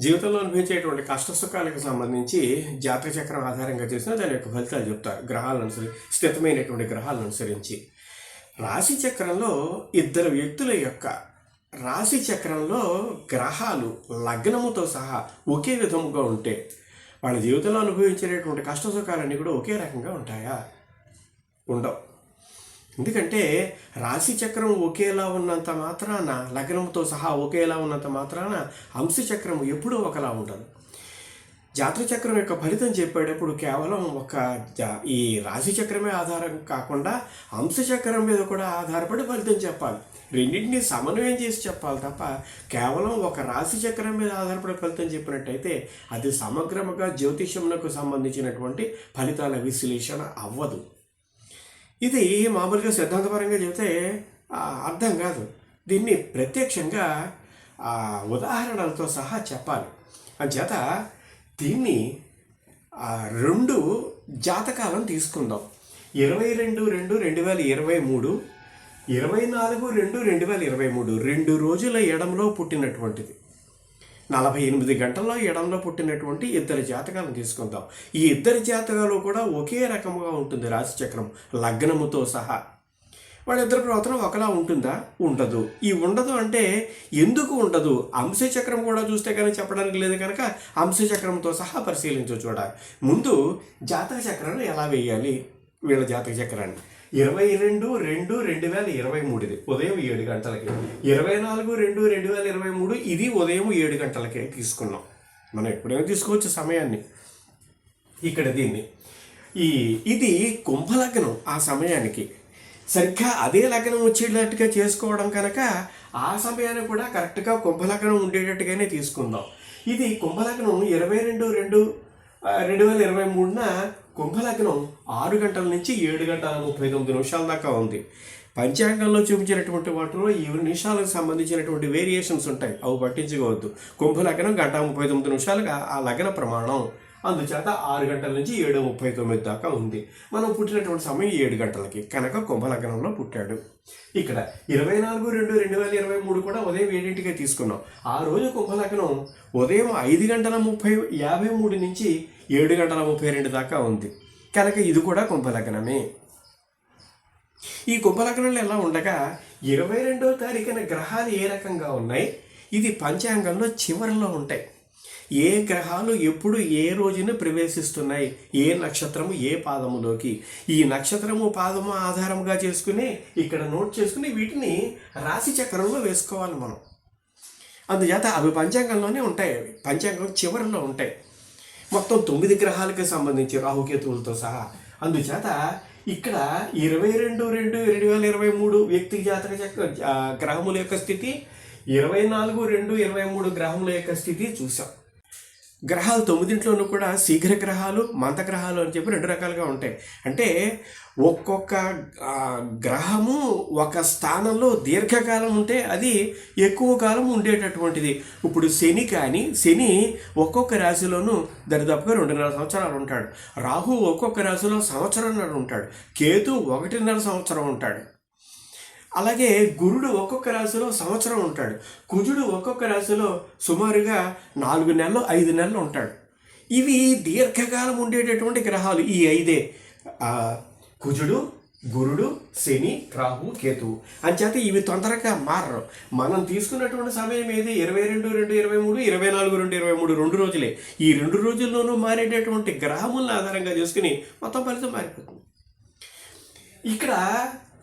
జీవితంలో అనుభవించేటువంటి కష్ట సుఖాలకు సంబంధించి జాతక చక్రం ఆధారంగా చేసిన దాని యొక్క ఫలితాలు చెప్తారు. గ్రహాలను అనుసరి స్థితమైనటువంటి గ్రహాలను అనుసరించి. రాశి చక్రంలో ఇద్దరు వ్యక్తుల యొక్క రాశి చక్రంలో గ్రహాలు లగ్నముతో సహా ఒకే విధముగా ఉంటే వాళ్ళ జీవితంలో అనుభవించేటటువంటి కష్ట సుఖాలన్నీ కూడా ఒకే రకంగా ఉంటాయా? ఉండవు. ఎందుకంటే రాశి చక్రం ఒకేలా ఉన్నంత మాత్రాన లగ్నంతో సహా ఒకేలా ఉన్నంత మాత్రాన అంశచక్రం ఎప్పుడూ ఒకలా ఉండదు. జాతరచక్రం యొక్క ఫలితం చెప్పేటప్పుడు కేవలం ఒక ఈ రాశి చక్రమే ఆధారం కాకుండా అంశచక్రం మీద కూడా ఆధారపడి ఫలితం చెప్పాలి. రెండింటినీ సమన్వయం చేసి చెప్పాలి తప్ప కేవలం ఒక రాశి చక్రం మీద ఆధారపడి ఫలితం చెప్పినట్టయితే అది సమగ్రముగా జ్యోతిషమునకు సంబంధించినటువంటి ఫలితాల విశ్లేషణ అవ్వదు. ఇది మామూలుగా సిద్ధాంతపరంగా చెబితే అర్థం కాదు. దీన్ని ప్రత్యక్షంగా ఆ, ఉదాహరణలతో సహా చెప్పాలి. అంచేత దీన్ని రెండు జాతకాలను తీసుకుందాం. ఇరవై రెండు రెండు రెండు వేల ఇరవై మూడు ఇరవై నాలుగు రెండు రెండు వేల ఇరవై మూడు రెండు రోజుల ఎడంలో పుట్టినటువంటిది. నలభై ఎనిమిది గంటల్లో ఎడంలో పుట్టినటువంటి ఇద్దరు జాతకాలను తీసుకుందాం. ఈ ఇద్దరి జాతకాలు కూడా ఒకే రకముగా ఉంటుంది రాశిచక్రం లగ్నముతో సహా. వాళ్ళిద్దరి ప్రవర్తన ఒకలా ఉంటుందా? ఉండదు. ఈ ఉండదు అంటే ఎందుకు ఉండదు? అంశచక్రం కూడా చూస్తే కానీ చెప్పడానికి లేదు కనుక అంశచక్రంతో సహా పరిశీలించు చూడాలి. ముందు జాతక చక్రాన్ని ఎలా వేయాలి? వీళ్ళ జాతక చక్రాన్ని. ఇరవై రెండు రెండు రెండు వేల ఇరవై మూడుది. ఉదయం ఏడు గంటలకి. ఇరవై నాలుగు రెండు రెండు వేల ఇరవై మూడు ఇది ఉదయం ఏడు గంటలకే తీసుకున్నాం. మనం ఎప్పుడైనా తీసుకోవచ్చు సమయాన్ని. ఇక్కడ దీన్ని. ఈ ఇది కుంభలగ్నం ఆ సమయానికి. సరిగ్గా అదే లగ్నం వచ్చేటట్టుగా చేసుకోవడం కనుక ఆ సమయాన్ని కూడా కరెక్ట్గా కుంభలగ్నం ఉండేటట్టుగానే తీసుకుందాం. ఇది కుంభలగ్నం ఇరవై రెండు రెండు రెండు వేల ఇరవై మూడున కుంభలగ్నం ఆరు గంటల నుంచి ఏడు గంటల ముప్పై తొమ్మిది నిమిషాల దాకా ఉంది. పంచాంగంలో చూపించినటువంటి వాటిలో ఈ నిమిషాలకు సంబంధించినటువంటి వేరియేషన్స్ ఉంటాయి. అవి పట్టించుకోవద్దు. కుంభలగ్నం గంట ముప్పై తొమ్మిది నిమిషాలుగా ఆ లగ్న ప్రమాణం. అందుచేత ఆరు గంటల నుంచి ఏడు ముప్పై తొమ్మిది దాకా ఉంది. మనం పుట్టినటువంటి సమయం ఏడు గంటలకి. కనుక కుంభలగ్నంలో పుట్టాడు. ఇక్కడ ఇరవై నాలుగు రెండు రెండు వేల ఇరవై మూడు కూడా ఉదయం ఏడింటికే తీసుకున్నాం. ఆ రోజు కుంభలగ్నం ఉదయం ఐదు గంటల ముప్పై యాభై మూడు నుంచి ఏడు గంటల ముప్పై రెండు దాకా ఉంది. కనుక ఇది కూడా కుంభలగ్నమే ఈ కుంభలగ్నంలో ఎలా ఉండగా ఇరవై రెండో తారీఖున గ్రహాలు ఏ రకంగా ఉన్నాయి? ఇది పంచాంగంలో చివరిలో ఉంటాయి. ఏ గ్రహాలు ఎప్పుడు ఏ రోజున ప్రవేశిస్తున్నాయి? ఏ నక్షత్రము ఏ పాదములోకి? ఈ నక్షత్రము పాదము ఆధారంగా చేసుకుని ఇక్కడ నోట్ చేసుకుని వీటిని రాశి చక్రంలో వేసుకోవాలి మనం. అందుచేత అవి పంచాంగంలోనే ఉంటాయి అవి పంచాంగం చివరిలో ఉంటాయి. మొత్తం తొమ్మిది గ్రహాలకు సంబంధించి రాహుకేతువులతో సహా. అందుచేత ఇక్కడ ఇరవై రెండు రెండు రెండు వేల ఇరవై మూడు వ్యక్తి జాతక చక్ర గ్రహముల యొక్క స్థితి ఇరవై నాలుగు రెండు ఇరవై మూడు గ్రహముల యొక్క స్థితి చూసాం. గ్రహాలు తొమ్మిదింట్లోనూ కూడా శీఘ్ర గ్రహాలు మంత గ్రహాలు అని చెప్పి రెండు రకాలుగా ఉంటాయి. అంటే ఒక్కొక్క గ్రహము ఒక స్థానంలో దీర్ఘకాలం ఉంటే అది ఎక్కువ కాలం ఉండేటటువంటిది. ఇప్పుడు శని కానీ శని ఒక్కొక్క రాశిలోనూ దరిదాపుగా రెండున్నర సంవత్సరాలు ఉంటాడు. రాహు ఒక్కొక్క రాశిలో సంవత్సరంన్నర ఉంటాడు. కేతు ఒకటిన్నర సంవత్సరం ఉంటాడు. అలాగే గురుడు ఒక్కొక్క రాశిలో సంవత్సరం ఉంటాడు. కుజుడు ఒక్కొక్క రాశిలో సుమారుగా నాలుగు నెలలు ఐదు నెలలు ఉంటాడు. ఇవి దీర్ఘకాలం ఉండేటటువంటి గ్రహాలు. ఈ ఐదే. కుజుడు గురుడు శని రాహు కేతువు. అంచేత ఇవి తొందరగా మారరు. మనం తీసుకున్నటువంటి సమయం ఏది? ఇరవై రెండు రెండు ఇరవై మూడు ఇరవై నాలుగు రెండు ఇరవై మూడు రెండు రోజులే. ఈ రెండు రోజుల్లోనూ మారేటటువంటి గ్రహములను ఆధారంగా చేసుకుని మొత్తం ఫలితం మారిపోతుంది. ఇక్కడ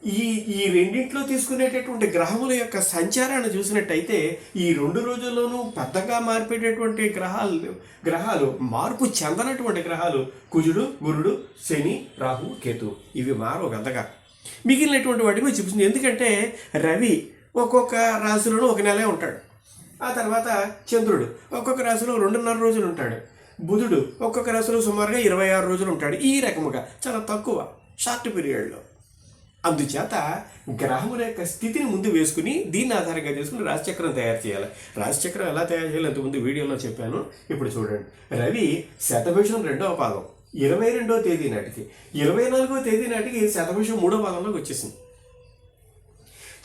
ఈ ఈ రెండింటిలో తీసుకునేటటువంటి గ్రహముల యొక్క సంచారాన్ని చూసినట్టయితే ఈ రెండు రోజుల్లోనూ పెద్దగా మార్పేటటువంటి గ్రహాలు గ్రహాలు మార్పు చెందనటువంటి గ్రహాలు కుజుడు గురుడు శని రాహు కేతు. ఇవి మారో పెద్దగా. మిగిలినటువంటి వాటి మీద చూపిస్తుంది. ఎందుకంటే రవి ఒక్కొక్క రాశిలోనూ ఒక నెలే ఉంటాడు. ఆ తర్వాత చంద్రుడు ఒక్కొక్క రాశిలో రెండున్నర రోజులు ఉంటాడు. బుధుడు ఒక్కొక్క రాశిలో సుమారుగా ఇరవై ఆరు రోజులు ఉంటాడు. ఈ రకముగా చాలా తక్కువ షార్ట్ పీరియడ్లో. అందుచేత గ్రహముల యొక్క స్థితిని ముందు వేసుకుని దీన్ని ఆధారంగా చేసుకుని రాశిచక్రం తయారు చేయాలి. రాశిచక్రం ఎలా తయారు చేయాలి అంతకుముందు వీడియోలో చెప్పాను. ఇప్పుడు చూడండి. రవి శతభిషం రెండవ పాదం. ఇరవై రెండవ తేదీ నాటికి. ఇరవై నాలుగవ తేదీ నాటికి శతభిషం మూడో పాదంలోకి వచ్చేసింది.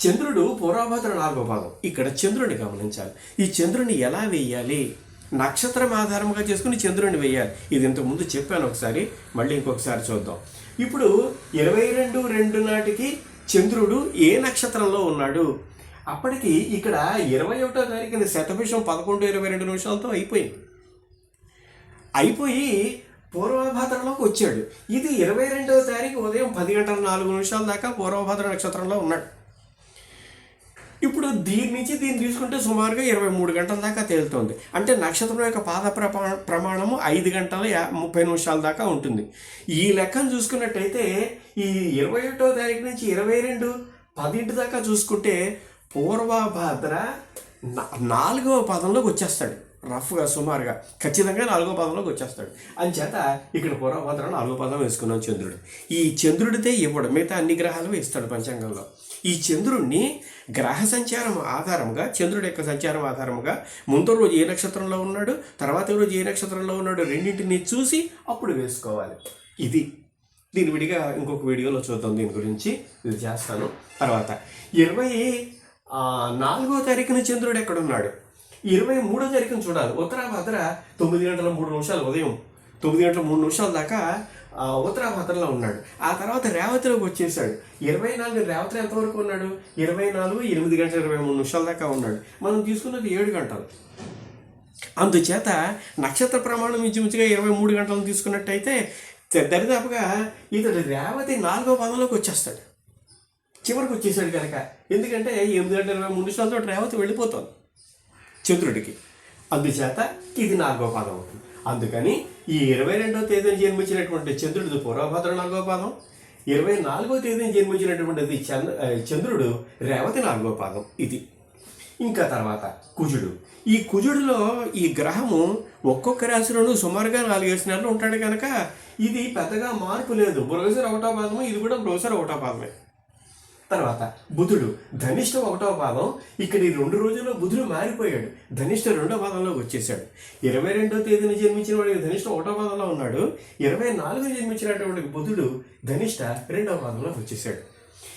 చంద్రుడు పురాభద్ర నాలుగో పాదం. ఇక్కడ చంద్రుడిని గమనించాలి. ఈ చంద్రుని ఎలా వేయాలి? నక్షత్రం ఆధారంగా చేసుకుని చంద్రుడిని వేయాలి. ఇది ఇంతకుముందు చెప్పాను ఒకసారి. మళ్ళీ ఇంకొకసారి చూద్దాం. ఇప్పుడు ఇరవై రెండు రెండు నాటికి చంద్రుడు ఏ నక్షత్రంలో ఉన్నాడు? అప్పటికి ఇక్కడ ఇరవై ఒకటో తారీఖున శతభిషం పదకొండు ఇరవై రెండు నిమిషాలతో అయిపోయింది. అయిపోయి పూర్వభాద్రలోకి వచ్చాడు. ఇది ఇరవై రెండవ తారీఖు ఉదయం పది గంటల నాలుగు నిమిషాల దాకా పూర్వభాద్ర నక్షత్రంలో ఉన్నాడు. ఇప్పుడు దీని నుంచి దీన్ని తీసుకుంటే సుమారుగా ఇరవై మూడు గంటల దాకా తేలుతోంది. అంటే నక్షత్రం యొక్క పాద ప్రమాణము ఐదు గంటల ముప్పై నిమిషాల దాకా ఉంటుంది. ఈ లెక్కను చూసుకున్నట్టయితే ఈ ఇరవై ఒకటో తారీఖు నుంచి ఇరవై రెండు పదింటి దాకా చూసుకుంటే పూర్వభాద్ర నాలుగవ పదంలోకి వచ్చేస్తాడు. రఫ్గా సుమారుగా ఖచ్చితంగా నాలుగో పదంలోకి వచ్చేస్తాడు. అంచేత ఇక్కడ పూర్వభద్ర నాలుగో పదం వేసుకున్నాం చంద్రుడు. ఈ చంద్రుడితే ఇవ్వడు మిగతా అన్ని గ్రహాలు ఇస్తాడు పంచాంగంలో. ఈ చంద్రుడిని గ్రహ సంచారం ఆధారంగా చంద్రుడి యొక్క సంచారం ఆధారంగా ముందు రోజు ఏ నక్షత్రంలో ఉన్నాడు తర్వాత రోజు ఏ నక్షత్రంలో ఉన్నాడు రెండింటిని చూసి అప్పుడు వేసుకోవాలి. ఇది దీని విడిగా ఇంకొక వీడియోలో చూద్దాం దీని గురించి. ఇది చేస్తాను. తర్వాత ఇరవై నాలుగో తారీఖున చంద్రుడు ఎక్కడ ఉన్నాడు ఇరవై మూడో జరిగిన చూడాలి. ఉత్తరాభద్ర తొమ్మిది గంటల మూడు నిమిషాలు ఉదయం. తొమ్మిది గంటల మూడు నిమిషాల దాకా ఉత్తరాభద్రలో ఉన్నాడు. ఆ తర్వాత రేవతిలోకి వచ్చేసాడు ఇరవై నాలుగు రేవతిలో ఎంతవరకు ఉన్నాడు? ఇరవై నాలుగు ఎనిమిది గంటల ఇరవై మూడు నిమిషాల దాకా ఉన్నాడు. మనం తీసుకున్నది ఏడు గంటలు. అందుచేత నక్షత్ర ప్రమాణం ఇంచుమించుగా ఇరవై మూడు గంటలను తీసుకున్నట్టయితే దరిదాపుగా ఇతడు రేవతి నాలుగో పదంలోకి వచ్చేస్తాడు. చివరికి వచ్చేసాడు కనుక. ఎందుకంటే ఎనిమిది గంటల ఇరవై మూడు నిమిషాలతో రేవతి వెళ్ళిపోతుంది చంద్రుడికి అందుచేత ఇది నాలుగో పాదం అవుతుంది. అందుకని ఈ ఇరవై రెండవ తేదీన జన్మించినటువంటి చంద్రుడిది పూర్వభద్ర నాలుగో పాదం. ఇరవై నాలుగో తేదీన జన్మించినటువంటిది చంద్ర చంద్రుడు రేవతి నాలుగో పాదం ఇది. ఇంకా తర్వాత కుజుడు. ఈ కుజుడిలో ఈ గ్రహము ఒక్కొక్క రాశిలోనూ సుమారుగా నాలుగేసి నెలలు ఉంటాడు కనుక ఇది పెద్దగా మార్పు లేదు. బృహసర ఒకటో పాదము ఇది కూడా బ్రోసర్ ఒకటో పాదమే. తర్వాత బుధుడు ధనిష్ట ఒకటో పాదం ఇక్కడ ఈ రెండు రోజుల్లో బుధుడు మారిపోయాడు. ధనిష్ట రెండో పాదంలోకి వచ్చేసాడు ఇరవై రెండో తేదీన జన్మించిన వాడికి ధనిష్ట ఒకటో పాదంలో ఉన్నాడు. ఇరవై నాలుగు జన్మించినటువంటి బుధుడు ధనిష్ట రెండో పాదంలోకి వచ్చేసాడు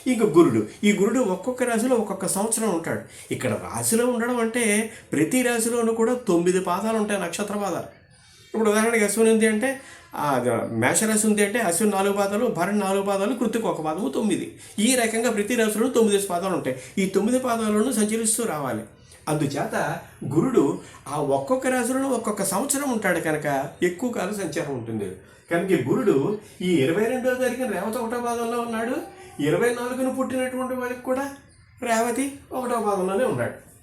ఇంకా గురుడు ఈ గురుడు ఒక్కొక్క రాశిలో ఒక్కొక్క సంవత్సరం ఉంటాడు. ఇక్కడ రాశిలో ఉండడం అంటే ప్రతి రాశిలోనూ కూడా తొమ్మిది పాదాలు ఉంటాయి నక్షత్ర పాదాలు ఇప్పుడు ఉదాహరణకి అశ్విని ఉంది అంటే మేషరాశి ఉంది అంటే అశ్విన్ నాలుగు పాదాలు భరణ్ నాలుగు పాదాలు కృతిక ఒక పాదము తొమ్మిది. ఈ రకంగా ప్రతి రాశిలో తొమ్మిది పాదాలు ఉంటాయి. ఈ తొమ్మిది పాదాలను సంచరిస్తూ రావాలి. అందుచేత గురుడు ఆ ఒక్కొక్క రాశిలోనూ ఒక్కొక్క సంవత్సరం ఉంటాడు కనుక ఎక్కువ కాలం సంచారం ఉంటుంది. కనుక గురుడు ఈ ఇరవై రెండో తారీఖున రేవతి ఒకటో పాదంలో ఉన్నాడు. ఇరవై నాలుగున పుట్టినటువంటి వాళ్ళకి కూడా రేవతి ఒకటో పాదంలోనే ఉన్నాడు.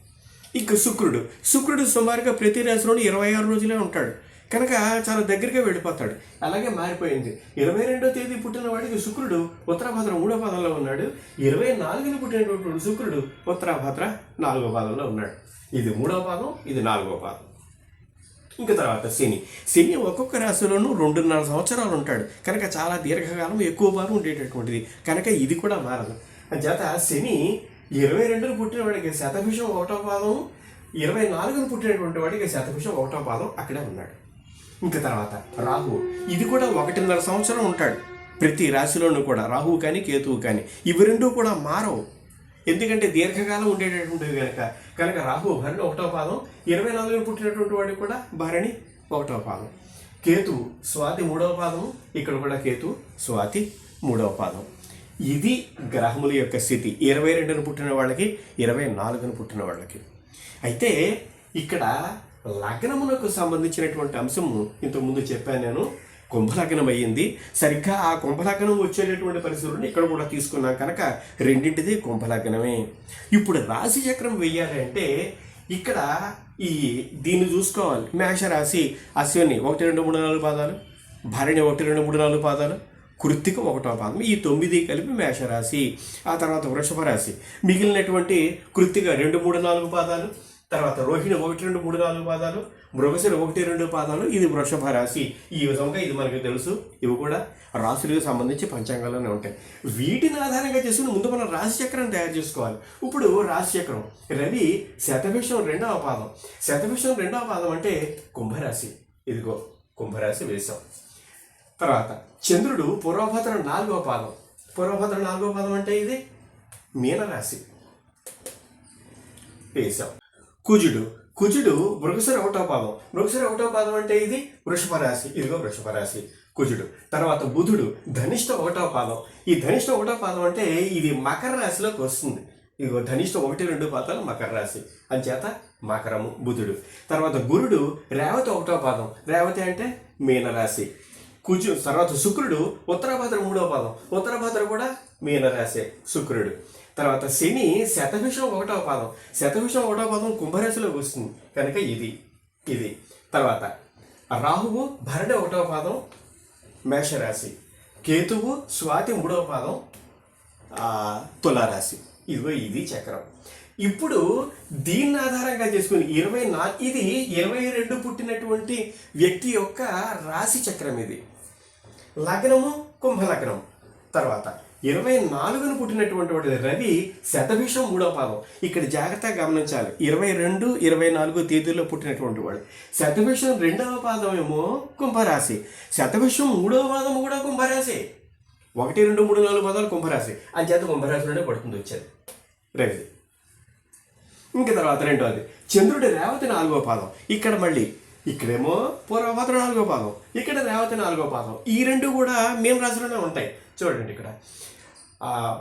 ఇక శుక్రుడు. శుక్రుడు సుమారుగా ప్రతి రాశిలోనూ ఇరవై ఆరు రోజులే ఉంటాడు. కనుక చాలా దగ్గరగా వెళ్ళిపోతాడు. అలాగే మారిపోయింది. ఇరవై రెండో తేదీ పుట్టిన వాడికి శుక్రుడు ఉత్తరాభద్ర మూడో పాదంలో ఉన్నాడు. ఇరవై నాలుగున పుట్టినటువంటి శుక్రుడు ఉత్తరాభద్ర నాలుగో పాదంలో ఉన్నాడు. ఇది మూడో పాదం ఇది నాలుగో పాదం. ఇంకా తర్వాత శని. శని ఒక్కొక్క రాశిలోనూ రెండున్నర సంవత్సరాలు ఉంటాడు. కనుక చాలా దీర్ఘకాలం ఎక్కువ వారం ఉండేటటువంటిది. కనుక ఇది కూడా మారదు. అంచేత శని ఇరవై రెండున పుట్టిన వాడికి శతభిషం ఒకటో పాదం ఇరవై నాలుగున పుట్టినటువంటి వాడికి శతభిషం ఒకటో పాదం అక్కడే ఉన్నాడు. ఇంకా తర్వాత రాహు. ఇది కూడా ఒకటిన్నర సంవత్సరం ఉంటాడు. ప్రతి రాశిలోనూ కూడా. రాహువు కానీ కేతువు కానీ. ఇవి రెండూ కూడా మారవు. ఎందుకంటే దీర్ఘకాలం ఉండేటటువంటివి కనుక. కనుక రాహు భరణి ఒకటో పాదం. ఇరవై నాలుగున పుట్టినటువంటి వాడు కూడా భరణి ఒకటో పాదం. కేతు స్వాతి మూడవ పాదం. ఇక్కడ కూడా కేతు స్వాతి మూడవ పాదం. ఇది గ్రహముల యొక్క స్థితి. ఇరవై రెండున పుట్టిన వాళ్ళకి ఇరవై నాలుగున పుట్టిన వాళ్ళకి. అయితే ఇక్కడ లగ్నమునకు సంబంధించినటువంటి అంశము ఇంతకుముందు చెప్పాను నేను. కుంభలగ్నం అయ్యింది సరిగ్గా ఆ కుంభలగ్నం వచ్చేటటువంటి పరిస్థితులను ఇక్కడ కూడా తీసుకున్నాం కనుక రెండింటిది కుంభలగ్నమే. ఇప్పుడు రాశి చక్రం వెయ్యాలి అంటే ఇక్కడ ఈ దీన్ని చూసుకోవాలి. మేషరాశి అశ్విని ఒకటి రెండు మూడు నాలుగు పాదాలు భరణి ఒకటి రెండు మూడు నాలుగు పాదాలు కృత్తిక ఒకటో పాదం ఈ తొమ్మిది కలిపి మేషరాశి ఆ తర్వాత వృషభ రాశి మిగిలినటువంటి కృత్తిక రెండు మూడు నాలుగు పాదాలు తర్వాత రోహిణి ఒకటి రెండు మూడు నాలుగు పాదాలు మృగశిర ఒకటి రెండు పాదాలు ఇది వృషభ రాశి. ఈ విధంగా ఇది మనకు తెలుసు. ఇవి కూడా రాశులకు సంబంధించి పంచాంగాల్లోనే ఉంటాయి. వీటిని ఆధారంగా చేసుకుని ముందు మనం రాశి చక్రం తయారు చేసుకోవాలి. ఇప్పుడు రాశి చక్రం. రవి శతభిషం రెండవ పాదం. శతభిషం రెండవ పాదం అంటే కుంభరాశి. ఇదిగో కుంభరాశి వేశాం తర్వాత చంద్రుడు పూర్వభద్ర నాలుగవ పాదం. పూర్వభద్ర నాలుగవ పాదం అంటే ఇది మీనరాశి. వేశాం కుజుడు. కుజుడు మృగశిర ఒకటో పాదం. మృగశిర ఒకటో పాదం అంటే ఇది వృషభ రాశి. ఇదిగో వృషభ రాశి కుజుడు. తర్వాత బుధుడు ధనిష్ట ఒకటో పాదం. ఈ ధనిష్ట ఒకటో పాదం అంటే ఇది మకర రాశిలోకి వస్తుంది. ఇదిగో ధనిష్ట ఒకటి రెండు పాదాలు మకర రాశి. అంచేత మకరము బుధుడు. తర్వాత గురుడు రేవతి ఒకటో పాదం. రేవతి అంటే మీనరాశి. కుజు తర్వాత శుక్రుడు ఉత్తరాభద్ర మూడవ పాదం. ఉత్తరాభద్ర కూడా మీనరాశే శుక్రుడు. తర్వాత శని శతభిషం ఒకటవ పాదం. శతభిషం ఒకటవ పాదం కుంభరాశిలోకి వస్తుంది. కనుక ఇది ఇది. తర్వాత రాహువు భరణి ఒకటవ పాదం మేషరాశి. కేతువు స్వాతి మూడవ పాదం తులారాశి. ఇదిగో ఇది చక్రం. ఇప్పుడు దీన్ని ఆధారంగా చేసుకుని ఇరవై నా ఇది ఇరవై రెండు పుట్టినటువంటి వ్యక్తి యొక్క రాశి చక్రం ఇది. లగ్నము కుంభలగ్నం తర్వాత ఇరవై నాలుగును పుట్టినటువంటి వాడు రవి శతభిషం మూడవ పాదం. ఇక్కడ జాగ్రత్తగా గమనించాలి. ఇరవై రెండు ఇరవై నాలుగు తేదీల్లో పుట్టినటువంటి వాడు శతభిషం రెండవ పాదం ఏమో కుంభరాశి. శతభిషం మూడవ పాదం కూడా కుంభరాశి. ఒకటి రెండు మూడు నాలుగు పదాలు కుంభరాశి. అని చేత కుంభరాశి నుండే పడుతుంది వచ్చేది. రవి. ఇంకా తర్వాత రెండవది చంద్రుడి రేవతి నాలుగో పాదం. ఇక్కడ మళ్ళీ ఇక్కడేమో పూర్వభద్ర నాలుగో పాదం. ఇక్కడ రేవతి నాలుగో పాదం. ఈ రెండు కూడా మేము రాశిలోనే ఉంటాయి. చూడండి ఇక్కడ. ఆ,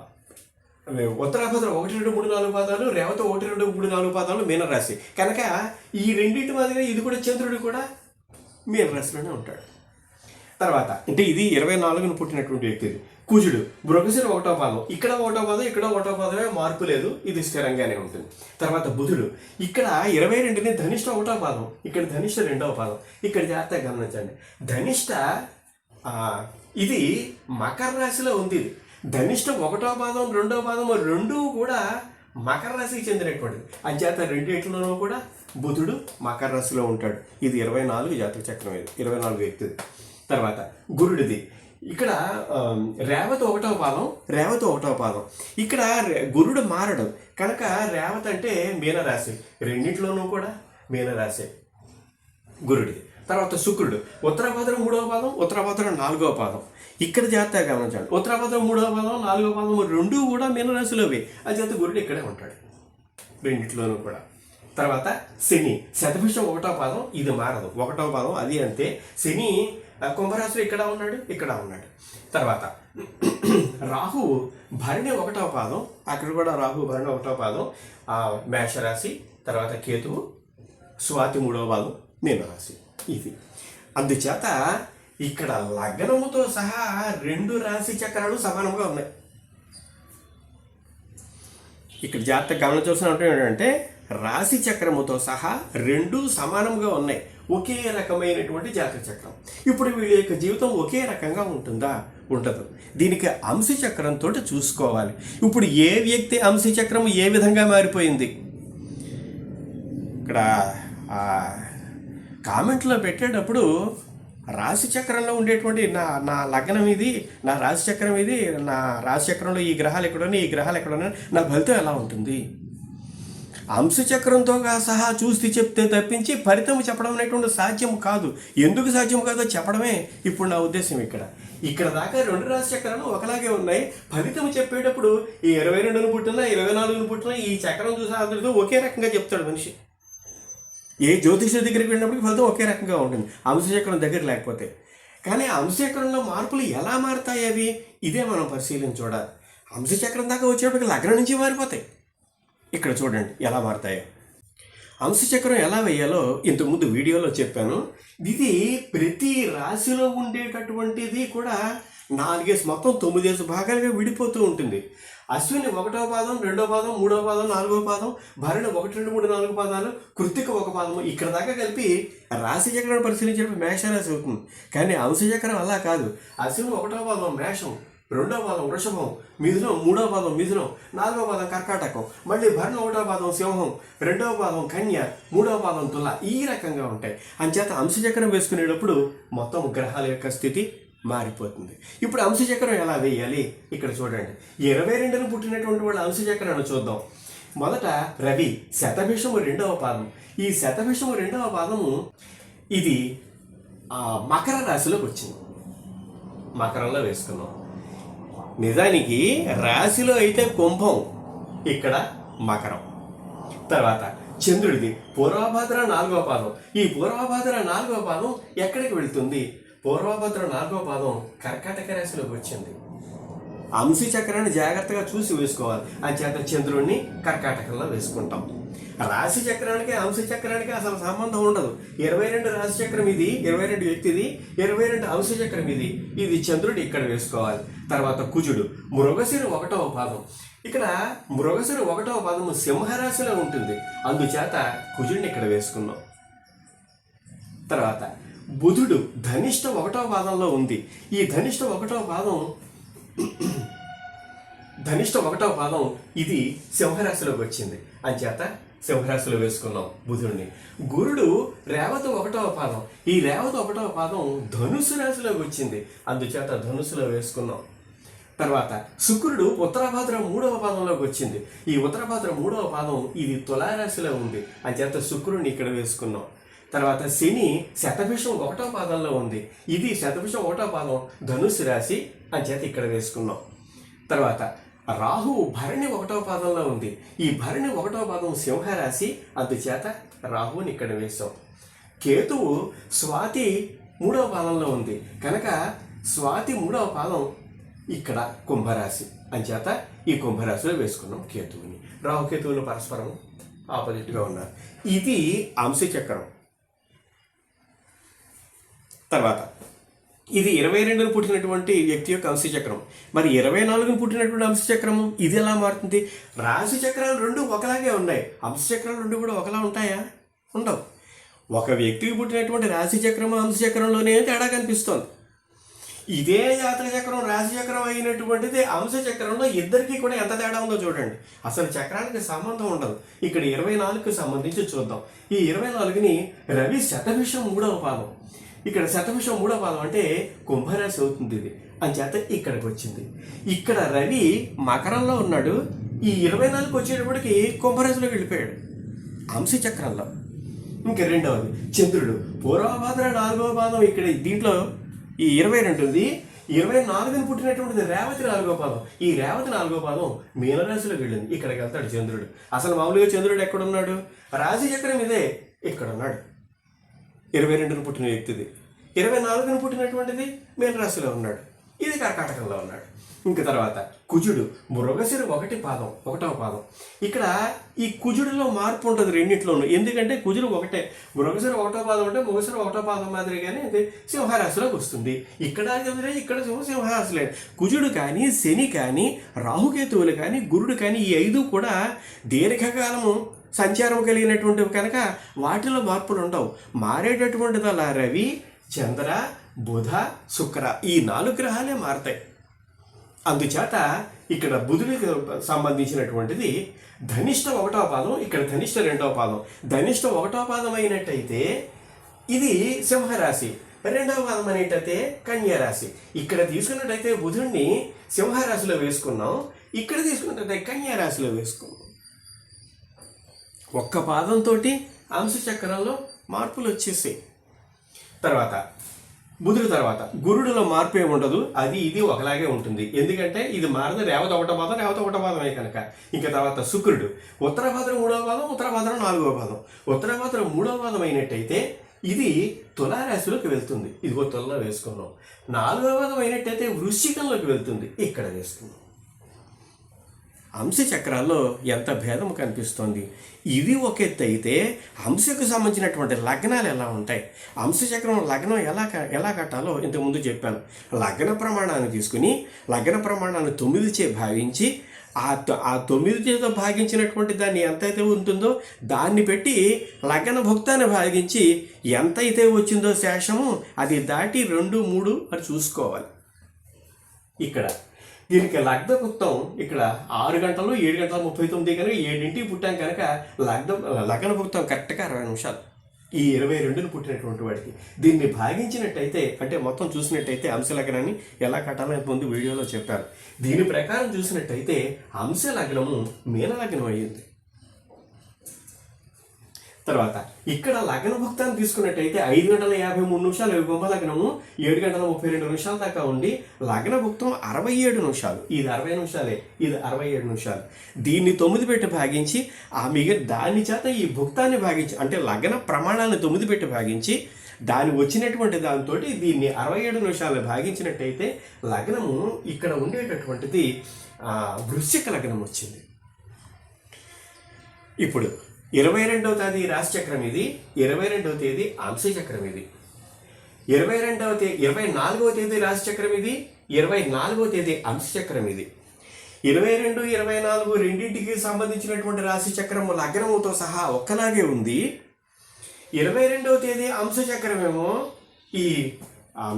ఉత్తరాభద్ర ఒకటి రెండు మూడు నాలుగు పాదాలు రేవతి ఒకటి రెండు మూడు నాలుగు పాదాలు మీనరాశి కనుక ఈ రెండింటి మాదిరిగా ఇది కూడా చంద్రుడు కూడా మీనరాశిలోనే ఉంటాడు. తర్వాత అంటే ఇది ఇరవై నాలుగును పుట్టినటువంటి వ్యక్తి కుజుడు. మృగశిర ఒకటో పాదం. ఇక్కడ ఒకటో పాదం ఇక్కడ ఒకటో పాదమే మార్పు లేదు. ఇది స్థిరంగానే ఉంటుంది. తర్వాత బుధుడు. ఇక్కడ ఇరవై రెండుని ధనిష్ట ఒకటో పాదం. ఇక్కడ ధనిష్ట రెండవ పాదం. ఇక్కడ జాగ్రత్తగా గమనించండి. ధనిష్ట ఇది మకర రాశిలో ఉంది ధనిష్ట ఒకటో పాదం రెండో పాదం రెండూ కూడా మకర రాశికి చెందినటువంటిది. అంచేత రెండింటిలోనూ కూడా బుధుడు మకర రాశిలో ఉంటాడు. ఇది ఇరవై నాలుగు జాతక చక్రం ఇది. ఇరవై నాలుగు వ్యక్తిది తర్వాత గురుడిది. ఇక్కడ రేవతి ఒకటవ పాదం. రేవతి ఒకటవ పాదం. ఇక్కడ గురుడు మారడం. కనుక రేవతి అంటే మీనరాశి. రెండింటిలోనూ కూడా మీనరాశి గురుడిది తర్వాత శుక్రుడు. ఉత్తరాభద్రం మూడవ పాదం ఉత్తరాభద్రం నాలుగవ పాదం. ఇక్కడ జాగ్రత్తగా గమనించండి. ఉత్తరాభద్రం మూడవ పాదం నాలుగవ పాదం రెండు కూడా మీనరాశిలోవి. అది చేత గురుడు ఇక్కడే ఉంటాడు. రెండిట్లోనూ కూడా. తర్వాత శని. శతభిషం ఒకటో పాదం ఇది మారదు. ఒకటో పాదం అది అంతే. శని కుంభరాశిలో ఇక్కడ ఉన్నాడు ఇక్కడ ఉన్నాడు. తర్వాత రాహువు భరణి ఒకటో పాదం అక్కడ కూడా రాహు భరణి ఒకటో పాదం మేషరాశి తర్వాత కేతువు స్వాతి మూడవ పాదం మీనరాశి ఇది. అందుచేత ఇక్కడ లగ్నముతో సహా రెండు రాశి చక్రాలు సమానంగా ఉన్నాయి. ఇక్కడ జాగ్రత్తగా గమనించాల్సిన ఏంటంటే రాశి చక్రముతో సహా రెండు సమానంగా ఉన్నాయి. ఒకే రకమైనటువంటి జాతక చక్రం. ఇప్పుడు వీళ్ళ యొక్క జీవితం ఒకే రకంగా ఉంటుందా? ఉండదు. దీనికి అంశ చక్రంతో చూసుకోవాలి. ఇప్పుడు ఏ వ్యక్తి అంశ చక్రం ఏ విధంగా మారిపోయింది? ఇక్కడ కామెంట్లో పెట్టేటప్పుడు రాశి చక్రంలో ఉండేటువంటి నా నా లగ్నం ఇది నా రాశి చక్రం ఇది నా రాశి చక్రంలో ఈ గ్రహాలు ఎక్కడున్నాయి ఈ గ్రహాలు ఎక్కడున్నాయి నా ఫలితం ఎలా ఉంటుంది? అంశచక్రంతో సహా చూసి చెప్తే తప్పించి ఫలితం చెప్పడం అనేటువంటి సాధ్యం కాదు. ఎందుకు సాధ్యం కాదో చెప్పడమే ఇప్పుడు నా ఉద్దేశం ఇక్కడ. ఇక్కడ దాకా రెండు రాశి చక్రాలు ఒకలాగే ఉన్నాయి. ఫలితం చెప్పేటప్పుడు ఈ ఇరవై రెండును పుట్టినా ఇరవై నాలుగును పుట్టినా ఈ చక్రం చూసా అందరితో ఒకే రకంగా చెప్తాడు మనిషి. ఏ జ్యోతిష దగ్గరికి వెళ్ళినప్పటికీ ఫలితం ఒకే రకంగా ఉంటుంది. అంశచక్రం దగ్గర లేకపోతే. కానీ అంశచక్రంలో మార్పులు ఎలా మారుతాయి అవి? ఇదే మనం పరిశీలించి చూడాలి. అంశచక్రం దాకా వచ్చేటప్పటికి లగ్నం నుంచి మారిపోతాయి. ఇక్కడ చూడండి ఎలా మారుతాయో. అంశచక్రం ఎలా వేయాలో ఇంతకుముందు వీడియోలో చెప్పాను. ఇది ప్రతి రాశిలో ఉండేటటువంటిది కూడా నాలుగేసి మొత్తం తొమ్మిదేసి భాగాలుగా విడిపోతూ ఉంటుంది. అశ్విని ఒకటో పాదం రెండో పాదం మూడో పాదం నాలుగో పాదం భరణి ఒకటి రెండు మూడు నాలుగు పాదాలు కృతిక ఒక పాదము ఇక్కడ దాకా కలిపి రాశి చక్రాన్ని పరిశీలించినప్పుడు మేషరాశి అవుతుంది. కానీ అంశచక్రం అలా కాదు. అశ్విని ఒకటో పాదం మేషం. రెండవ పాదం వృషభం మిథునం మూడో పాదం మిథునం నాలుగో పాదం కర్కాటకం మళ్ళీ భరణ ఒకటవ పాదం సింహం రెండవ పాదం కన్య మూడవ పాదం తుల ఈ రకంగా ఉంటాయి. అంచేత అంశచక్రం వేసుకునేటప్పుడు మొత్తం గ్రహాల యొక్క స్థితి మారిపోతుంది. ఇప్పుడు అంశచక్రం ఎలా వేయాలి? ఇక్కడ చూడండి. ఇరవై రెండును పుట్టినటువంటి వాళ్ళ అంశచక్రాన్ని చూద్దాం. మొదట రవి శతభిషము రెండవ పాదం. ఈ శతభిషము రెండవ పాదము ఇది మకర రాశిలోకి వచ్చింది. మకరంలో వేసుకున్నాం నిజానికి రాశిలో అయితే కుంభం ఇక్కడ మకరం. తర్వాత చంద్రుడిది పూర్వభద్ర నాలుగో పాదం. ఈ పూర్వభద్ర నాలుగో పాదం ఎక్కడికి వెళ్తుంది? పూర్వభద్ర నాలుగో పాదం కర్కాటక రాశిలోకి వచ్చింది. అంశి చక్రాన్ని జాగ్రత్తగా చూసి వేసుకోవాలి. అంచేత చంద్రుడిని కర్కాటకంలో వేసుకుంటాం. రాశి చక్రానికి అంశ చక్రానికి అసలు సంబంధం ఉండదు. ఇరవై రెండు రాశి చక్రం ఇది ఇరవై రెండు వ్యక్తిది ఇరవై రెండు అంశ చక్రం ఇది. ఇది చంద్రుడు ఇక్కడ వేసుకోవాలి. తర్వాత కుజుడు. మృగశిర ఒకటవ పాదం. ఇక్కడ మృగశిర ఒకటవ పాదము సింహరాశిలో ఉంటుంది. అందుచేత కుజుడిని ఇక్కడ వేసుకున్నాం. తర్వాత బుధుడు ధనిష్ట ఒకటవ పాదంలో ఉంది. ఈ ధనిష్ట ఒకటవ పాదం ధనిష్ట ఒకటవ పాదం ఇది సింహరాశిలోకి వచ్చింది. అంచేత సింహరాశిలో వేసుకున్నాం బుధుడిని. గురుడు రేవత ఒకటవ పాదం. ఈ రేవత ఒకటవ పాదం ధనుసు రాశిలోకి వచ్చింది. అందుచేత ధనుసులో వేసుకున్నాం. తర్వాత శుక్రుడు ఉత్తరాభాద్ర మూడవ పాదంలోకి వచ్చింది. ఈ ఉత్తరాభాద్ర మూడవ పాదం ఇది తులారాశిలో ఉంది. అంచేత శుక్రుడిని ఇక్కడ వేసుకున్నాం. తర్వాత శని శతభిషం ఒకటో పాదంలో ఉంది. ఇది శతభిషం ఒకటో పాదం ధనుసు రాశి అంచేత ఇక్కడ వేసుకున్నాం. తర్వాత రాహు భరణి ఒకటో పాదంలో ఉంది. ఈ భరణి ఒకటో పాదం సింహరాశి అందుచేత రాహుని ఇక్కడ వేసాం కేతువు స్వాతి మూడవ పాదంలో ఉంది. కనుక స్వాతి మూడవ పాదం ఇక్కడ కుంభరాశి. అంచేత ఈ కుంభరాశిలో వేసుకున్నాం కేతువుని. రాహుకేతువులు పరస్పరం ఆపోజిట్గా ఉన్నారు. ఇది అంశచక్రం. తర్వాత ఇది ఇరవై రెండును పుట్టినటువంటి వ్యక్తి యొక్క అంశచక్రం మరి ఇరవై నాలుగును పుట్టినటువంటి అంశచక్రము ఇది ఎలా మారుతుంది? రాశి చక్రాలు రెండు ఒకలాగే ఉన్నాయి. అంశచక్రాలు రెండు కూడా ఒకలా ఉంటాయా? ఉండవు. ఒక వ్యక్తికి పుట్టినటువంటి రాశి చక్రము అంశచక్రంలోనే తేడా కనిపిస్తోంది. ఇదే జాతక చక్రం రాశి చక్రం అయినటువంటిది అంశ చక్రంలో ఇద్దరికి కూడా ఎంత తేడా ఉందో చూడండి. అసలు చక్రానికి సంబంధం ఉండదు. ఇక్కడ ఇరవై నాలుగుకి సంబంధించి చూద్దాం. ఈ ఇరవై నాలుగుని రవి శతభిషం మూడవ పాదం. ఇక్కడ శతభిషం మూడో పాదం అంటే కుంభరాశి అవుతుంది ఇది. అంచేత ఇక్కడికి వచ్చింది. ఇక్కడ రవి మకరంలో ఉన్నాడు. ఈ ఇరవై నాలుగు వచ్చేటప్పటికి కుంభరాశిలోకి వెళ్ళిపోయాడు. అంశ చక్రంలో ఇంకా రెండవది చంద్రుడు. పూర్వభాద్ర నాలుగవ పాదం ఇక్కడ దీంట్లో ఈ ఇరవై రెండు ఉంది. ఇరవై నాలుగుని పుట్టినటువంటిది రేవతి నాలుగో పాదం ఈ రేవతి నాలుగో పాదం మీనరాశిలోకి వెళ్ళింది. ఇక్కడికి వెళ్తాడు చంద్రుడు. అసలు మామూలుగా చంద్రుడు ఎక్కడున్నాడు? రాశి చక్రం ఇదే. ఇక్కడ ఉన్నాడు ఇరవై రెండును పుట్టిన వ్యక్తిది. ఇరవై నాలుగున పుట్టినటువంటిది మీనరాశిలో ఉన్నాడు. ఇది కర్కాటకంలో ఉన్నాడు. ఇంక తర్వాత కుజుడు మృగశిర ఒకటి పాదం ఒకటవ పాదం. ఇక్కడ ఈ కుజుడిలో మార్పు ఉంటుంది రెండింటిలోనూ. ఎందుకంటే కుజుడు ఒకటే మృగశిర ఒకటో పాదం అంటే మృగశిర ఒకటో పాదం మాదిరిగానే అది సింహరాశిలోకి వస్తుంది. ఇక్కడ చంద్రుడే ఇక్కడ సింహ కుజుడు కానీ శని కానీ రాహుకేతువులు కానీ గురుడు కానీ ఈ ఐదు కూడా దీర్ఘకాలము సంచారం కలిగినటువంటివి కనుక వాటిలో మార్పులు ఉండవు. మారేటటువంటిదల్లా రవి చంద్ర బుధ శుక్ర ఈ నాలుగు గ్రహాలే మారతాయి. అందుచేత ఇక్కడ బుధుడికి సంబంధించినటువంటిది ధనిష్టం ఒకటో పాదం ఇక్కడ ధనిష్ట రెండవ పాదం. ధనిష్టం ఒకటో పాదం అయినట్టయితే ఇది సింహరాశి. రెండవ పాదం అనేటైతే కన్యారాశి. ఇక్కడ తీసుకున్నట్టయితే బుధుడిని సింహరాశిలో వేసుకున్నాం. ఇక్కడ తీసుకున్నట్టయితే కన్యారాశిలో వేసుకున్నాం. ఒక్క పాదంతో అంశ చక్రంలో మార్పులు వచ్చేసాయి. తర్వాత బుధుడు తర్వాత గురుడులో మార్పు ఉండదు. అది ఇది ఒకలాగే ఉంటుంది. ఎందుకంటే ఇది మారదు. రేవత ఒకట పాదం రేవత ఒకట పాదమే కనుక. ఇంకా తర్వాత శుక్రుడు. ఉత్తర ఉత్తరభద్ర మూడవ పాదం ఉత్తరభద్ర నాలుగవ పాదం. ఉత్తరభద్ర మూడవ పాదం అయినట్టయితే ఇది తులారాశిలోకి వెళ్తుంది. ఇదిగో తులలో వేసుకున్నాం. నాలుగవ పాదం అయినట్టయితే వృశ్చికంలోకి వెళ్తుంది. ఇక్కడ వేసుకున్నాం. అంశ చక్రాల్లో ఎంత భేదం కనిపిస్తోంది? ఇవి ఒక ఎత్తు అయితే అంశకు సంబంధించినటువంటి లగ్నాలు ఎలా ఉంటాయి? అంశచక్రం లగ్నం ఎలా ఎలా కట్టాలో ఇంతకుముందు చెప్పాను. లగ్న ప్రమాణాన్ని తీసుకుని లగ్న ప్రమాణాన్ని తొమ్మిది చే భావించి ఆ తొ- ఆ తొమ్మిది చేతో భాగించినటువంటి దాన్ని ఎంతైతే ఉంటుందో దాన్ని పెట్టి లగ్న భుక్తాన్ని భాగించి ఎంతైతే వచ్చిందో శేషము అది దాటి రెండు మూడు అని చూసుకోవాలి. ఇక్కడ దీనికి లగ్న వృత్తం ఇక్కడ ఆరు గంటలు ఏడు గంటల ముప్పై తొమ్మిది కనుక ఏడింటికి పుట్టాం కనుక లగ్న లగ్న వృత్తం కరెక్ట్గా అరవై నిమిషాలు. ఈ ఇరవై రెండును పుట్టినటువంటి వాడికి. దీన్ని భాగించినట్టయితే అంటే మొత్తం చూసినట్టయితే అంశలగ్నాన్ని ఎలా కట్టాలని ముందు వీడియోలో చెప్పారు. దీని ప్రకారం చూసినట్టయితే అంశ లగ్నము మీన లగ్నం అయ్యింది. తర్వాత ఇక్కడ లగ్న భుక్తాన్ని తీసుకున్నట్టయితే ఐదు గంటల యాభై మూడు నిమిషాలు కుంభ లగ్నము ఏడు గంటల ముప్పై రెండు నిమిషాల దాకా ఉండి లగ్న భుక్తం అరవై ఏడు నిమిషాలు. ఇది అరవై నిమిషాలే ఇది అరవై ఏడు నిమిషాలు. దీన్ని తొమ్మిది పెట్టి భాగించి ఆ మిగ దాని చేత ఈ భుక్తాన్ని భాగించి అంటే లగ్న ప్రమాణాన్ని తొమ్మిది పెట్టి భాగించి దాని వచ్చినటువంటి దాంతో దీన్ని అరవై ఏడు నిమిషాలు భాగించినట్టయితే లగ్నము ఇక్కడ ఉండేటటువంటిది వృశ్చిక లగ్నం వచ్చింది. ఇప్పుడు ఇరవై రెండవ తేదీ రాశి చక్రం ఇది ఇరవై రెండవ తేదీ అంశచక్రం ఇది. ఇరవై రెండవ తేదీ ఇరవై నాలుగవ తేదీ రాశి చక్రం ఇది ఇరవై నాలుగవ తేదీ అంశ చక్రం ఇది. ఇరవై రెండు ఇరవై నాలుగు రెండింటికి సంబంధించినటువంటి రాశి చక్రము లగ్నముతో సహా ఒక్కలాగే ఉంది. ఇరవై రెండవ తేదీ అంశ చక్రమేమో ఈ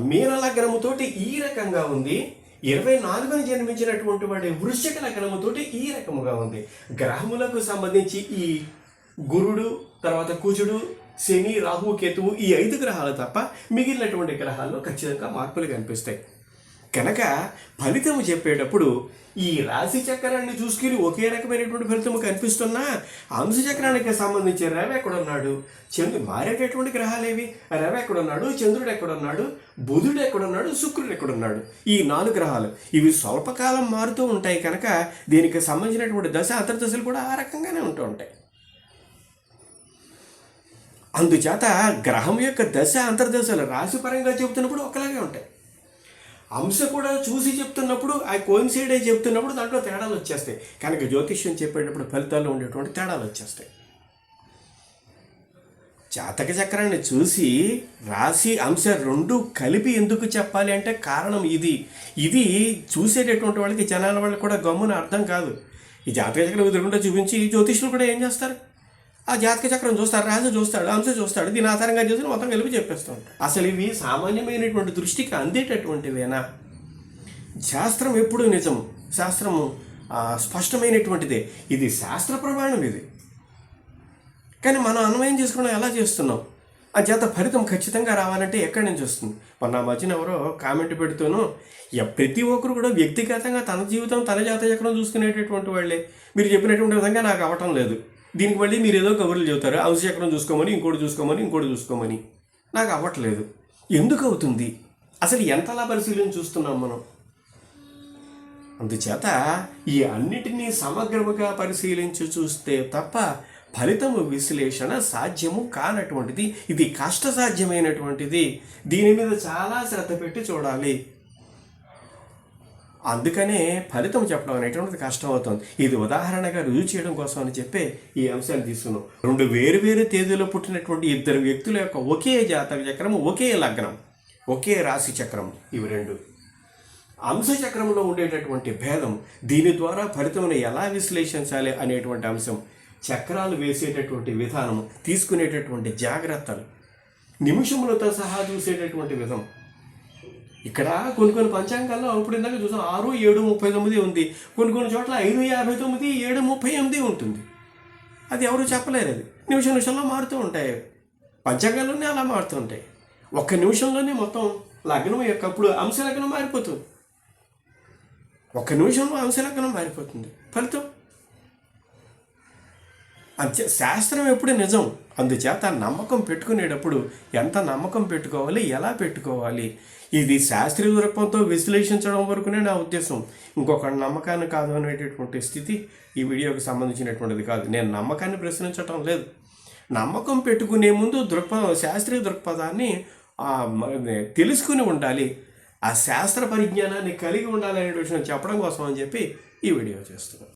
మీన లగ్నముతోటి ఈ రకంగా ఉంది. ఇరవై నాలుగున జన్మించినటువంటి వాడి వృశ్చిక లగ్నముతోటి ఈ రకముగా ఉంది. గ్రహములకు సంబంధించి ఈ గురుడు తర్వాత కుజుడు శని రాహు కేతువు ఈ ఐదు గ్రహాలు తప్ప మిగిలినటువంటి గ్రహాల్లో ఖచ్చితంగా మార్పులు కనిపిస్తాయి. కనుక ఫలితం చెప్పేటప్పుడు ఈ రాశి చక్రాన్ని చూసుకుని ఒకే రకమైనటువంటి ఫలితం కనిపిస్తున్నా అంశ చక్రానికి సంబంధించి రవి ఎక్కడున్నాడు? చంద్రుడు మారేటటువంటి గ్రహాలేవి. రవి ఎక్కడున్నాడు? చంద్రుడు ఎక్కడున్నాడు? బుధుడు ఎక్కడున్నాడు? శుక్రుడు ఎక్కడున్నాడు? ఈ నాలుగు గ్రహాలు ఇవి స్వల్పకాలం మారుతూ ఉంటాయి కనుక దీనికి సంబంధించినటువంటి దశ అంతర్దశలు కూడా ఆ రకంగానే ఉంటూ ఉంటాయి. అందుచేత గ్రహం యొక్క దశ అంతర్దశలు రాశిపరంగా చెబుతున్నప్పుడు ఒకలాగే ఉంటాయి. అంశ కూడా చూసి చెప్తున్నప్పుడు ఆ కోయిన్సైడ్ అయి చెప్తున్నప్పుడు దాంట్లో తేడాలు వచ్చేస్తాయి. కనుక జ్యోతిష్యం చెప్పేటప్పుడు ఫలితాల్లో ఉండేటువంటి తేడాలు వచ్చేస్తాయి. జాతక చక్రాన్ని చూసి రాశి అంశ రెండు కలిపి ఎందుకు చెప్పాలి అంటే కారణం ఇది. ఇది చూసేటటువంటి వాళ్ళకి జనాల వాళ్ళకి కూడా గమ్మున అర్థం కాదు. ఈ జాతక చక్రం ఎదురుకుండా చూపించి ఈ జ్యోతిష్యులు కూడా ఏం చేస్తారు? ఆ జాతక చక్రం చూస్తాడు రాజు చూస్తాడు అంశ చూస్తాడు దీని ఆధారంగా చూసి మొత్తం కలిపి చెప్పేస్తూ ఉంటాడు. అసలు ఇవి సామాన్యమైనటువంటి దృష్టికి అందేటటువంటివేనా? శాస్త్రం ఎప్పుడు నిజం? శాస్త్రము ఆ, స్పష్టమైనటువంటిదే. ఇది శాస్త్ర ప్రమాణం ఇది. కానీ మనం అన్వయం చేసుకోవడం ఎలా చేస్తున్నాం? ఆ చేత ఫలితం ఖచ్చితంగా రావాలంటే ఎక్కడి నుంచి వస్తుంది? మొన్న మధ్యన ఎవరో కామెంట్ పెడుతూను ప్రతి ఒక్కరు కూడా వ్యక్తిగతంగా తన జీవితం తన జాత చక్రం చూసుకునేటటువంటి వాళ్ళే. మీరు చెప్పినటువంటి విధంగా నాకు అవటం లేదు. దీనికి మళ్ళీ మీరు ఏదో కబుర్లు చెబుతారు. అంశ చక్రం చూసుకోమని ఇంకోటి చూసుకోమని ఇంకోటి చూసుకోమని. నాకు అవ్వట్లేదు. ఎందుకు అవుతుంది? అసలు ఎంతలా పరిశీలన చూస్తున్నాం మనం? అందుచేత ఈ అన్నిటినీ సమగ్రముగా పరిశీలించి చూస్తే తప్ప ఫలితము విశ్లేషణ సాధ్యము కానటువంటిది ఇది కష్టసాధ్యమైనటువంటిది. దీని మీద చాలా శ్రద్ధ పెట్టి చూడాలి. అందుకనే ఫలితం చెప్పడం అనేటువంటిది కష్టం అవుతుంది ఇది ఉదాహరణగా రుజువు చేయడం కోసం అని చెప్పే ఈ అంశాన్ని తీసుకున్నాం. రెండు వేరు వేరు తేదీలో పుట్టినటువంటి ఇద్దరు వ్యక్తుల యొక్క ఒకే జాతక చక్రం ఒకే లగ్నం ఒకే రాశి చక్రం ఇవి రెండు. అంశచక్రంలో ఉండేటటువంటి భేదం దీని ద్వారా ఫలితమును ఎలా విశ్లేషించాలి అనేటువంటి అంశం. చక్రాలు వేసేటటువంటి విధానం తీసుకునేటటువంటి జాగ్రత్తలు నిమిషములతో సహా చూసేటటువంటి విధం. ఇక్కడ కొన్ని కొన్ని పంచాంగాల్లో అప్పుడు ఇందాక చూసాం ఆరు ఏడు ముప్పై తొమ్మిది ఉంది. కొన్ని కొన్ని చోట్ల ఐదు యాభై తొమ్మిది ఏడు ముప్పై ఎనిమిది ఉంటుంది. అది ఎవరు చెప్పలేరు అది. నిమిషం నిమిషంలో మారుతూ ఉంటాయి. పంచాంగాల్లోనే అలా మారుతూ ఉంటాయి. ఒక్క నిమిషంలోనే మొత్తం లగ్నం యొక్క అప్పుడు అంశ లగ్నం మారిపోతుంది. ఒక్క నిమిషంలో అంశ లగ్నం మారిపోతుంది. ఫలితం? అంతే. శాస్త్రం ఎప్పుడు నిజం? అందుచేత నమ్మకం పెట్టుకునేటప్పుడు ఎంత నమ్మకం పెట్టుకోవాలి ఎలా పెట్టుకోవాలి? ఇది శాస్త్రీయ దృక్పథంతో విశ్లేషించడం వరకునే నా ఉద్దేశం. ఇంకొక నమ్మకాన్ని కాదు అనేటటువంటి స్థితి ఈ వీడియోకి సంబంధించినటువంటిది కాదు. నేను నమ్మకాన్ని ప్రశ్నించటం లేదు. నమ్మకం పెట్టుకునే ముందు దృక్పథం శాస్త్రీయ దృక్పథాన్ని తెలుసుకుని ఉండాలి. ఆ శాస్త్ర పరిజ్ఞానాన్ని కలిగి ఉండాలనే విషయం చెప్పడం కోసం అని చెప్పి ఈ వీడియో చేస్తున్నాను.